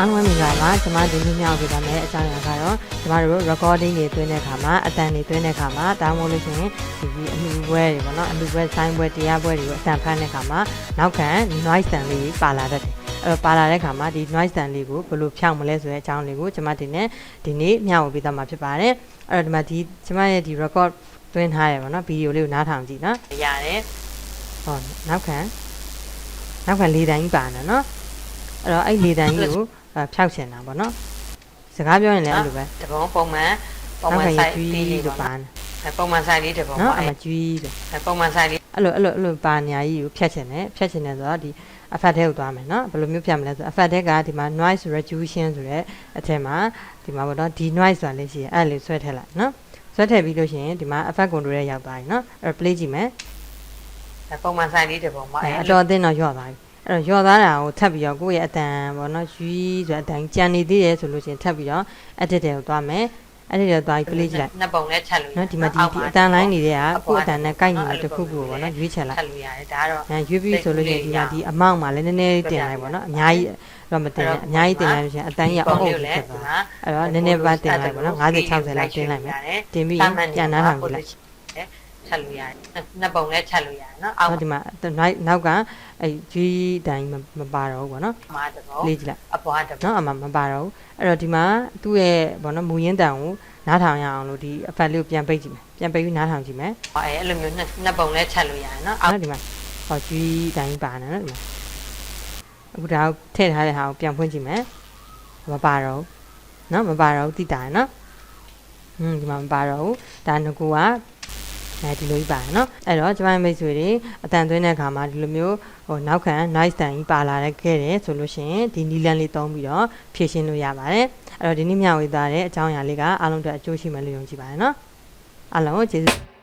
အားလုံးပဲမင်္ဂလာပါကျွန်မဒီနေ့မြောက်ပြပါမယ်အကြောင်းအရာကတော့ကျွန်မတို့ recording တွေသွင်းတဲ့အခါမှာအတန်တွေသွင်းတဲ့အခါမှာတောင်းမို့လို့ရှိရင်ဒီအမှုပွဲတွေပေါ့နော်အမှုပွဲဆိုင်ပွဲတရားပွဲတွေကိုအတန်ဖမ်းတဲ့အခါမှာနောက်ခံ noise တန်လေးပါလာတတ်တယ်အဲ့တော့ပါလာတဲ့အခါမှာဒီ noise တန်လေးကိုဘယ်လိုဖြောင်းမလဲဆိုတဲ့အကြောင်းလေးကိုကျွန်မဒီနေ့ဒီနေ့မျှဝေပေးသွားမှာဖြစ်ပါတယ်အဲ့တော့ဒီမှာဒီကျွန်မရဲ့ဒီ record သွင်းထားရပါတော့ဗီဒီယိုလေးကိုနားထောင်ကြည့်နော်ရတယ်ဟောနောက်ခံနောက်ခံလေးတိုင်းပါနေနော်အဲ့တော့အဲ့လေးတိုင်းကြီးကို အဲဖြောက်ချင်တာပေါ့နော်စကားပြောရင်လည်းအဲ့လိုပဲတပုံပုံမှန်ပုံမှန်နောက်ခံဆိုင်ကျွေးလေးလေးလို့ပါပါနေအဲပုံမှန်ဆိုင်လေးတပုံနော်ပါအအဲမကျွေးတယ်အဲပုံမှန်ဆိုင်လေးအဲ့လိုအဲ့လိုအဲ့လိုပါညာကြီးကိုဖြတ်ချင်တယ်ဖြတ်ချင်တယ်ဆိုတော့ဒီအဖတ်ထဲကိုသွားမယ်နော်ဘယ်လိုမျိုးဖြတ်မလဲဆိုတော့အဖတ်ထဲကဒီမှာ noise reduction ဆိုတဲ့အထက်မှာဒီမှာပေါ့နော်ဒီ noise ဆိုတာလေးရှိရင်အဲ့ဒါလေးဆွဲထည့်လိုက်နော်ဆွဲထည့်ပြီးလို့ရှိရင်ဒီမှာ effect control ရဲ့ရောက်သွားပြီနော်အဲ့တော့ play ကြည့်မယ်အဲပုံမှန်ဆိုင်လေးတပုံပါအဲ့အဲအတော်အသင်းတော့ညော့သွားပြီ အဲ့တော့ညော့သွားတာကိုထပ်ပြီးတော့ကိုယ့်ရဲ့အတန်ပေါ့နော်ယူဆိုတဲ့အတန်ကြံနေသေးတယ်ဆိုလို့ရှိရင်ထပ်ပြီးတော့ edit တွေကိုသွားမယ် edit တွေသွားပြီး play ကြည့်လိုက်နှစ်ပုံနဲ့ချက်လို့နော်ဒီမှာဒီဒီအတန်လိုင်းနေတဲ့ကကိုယ့်အတန်နဲ့ကိုက်နေတဲ့တစ်ခုခုပေါ့နော်ရွေးချယ်လိုက်ချက်လို့ရတယ်ဒါကတော့အဲရွေးပြီးဆိုလို့ရှိရင်ဒီမှာဒီအမောင့်မှာလည်းနည်းနည်းတင်လိုက်ပေါ့နော်အများကြီးတော့မတင်နဲ့အများကြီးတင်လိုက်လို့ရှိရင်အတန်းကြီးအုပ်အုပ်ဖြစ်သွားအဲ့တော့နည်းနည်းပါတင်လိုက်ပေါ့နော်50 60လောက်တင်လိုက်မယ်တင်ပြီးပြန်နားထောင်ကြည့်လိုက် ချက်လို့ရတယ်နှစ်ပုံနဲ့ချက်လို့ရတယ်နော်အောက်နော်ဒီမှာနောက်နောက်ကအဲဂျီတိုင်းမပါတော့ဘူးပေါ့နော်မှာတပုံလေးကြည့်လိုက်အပွားတပုံနော်အမှမပါတော့ဘူးအဲ့တော့ဒီမှာသူ့ရဲ့ပေါ့နော်မူရင်းတန်ကိုနားထောင်ရအောင်လို့ဒီအဖက်လေးကိုပြန်ပိတ်ကြည့်မယ်ပြန်ပိတ်ပြီးနားထောင်ကြည့်မယ်အဲအဲ့လိုမျိုးနှစ်ပုံနဲ့ချက်လို့ရတယ်နော်အောက်နော်ဒီမှာဟောဂျီတိုင်းပါနေနော်ဒီမှာအခုဒါကိုထည့်ထားတဲ့ဟာကိုပြန်ဖွင့်ကြည့်မယ်မပါတော့ဘူးနော်မပါတော့ဘူးတိတာရယ်နော်ဟွန်းဒီမှာမပါတော့ဘူးဒါငကူက အဲဒီလိုကြီးပါတယ်နော်အဲ့တော့ကျမမိတ်ဆွေတွေအတန်သွင်းတဲ့အခါမှာဒီလိုမျိုးဟိုနောက်ခံ nice တန်ကြီးပါလာတဲ့ခဲ့တယ်ဆိုလို့ရှိရင်ဒီနီလန်လေးသုံးပြီးတော့ဖြည့်ရှင်းလို့ရပါတယ်အဲ့တော့ဒီနေ့မျှဝေသားတဲ့အကြောင်းအရာလေးကအားလုံးအတွက်အကျိုးရှိမယ်လို့ယုံကြည်ပါတယ်နော်အားလုံးကိုကျေးဇူး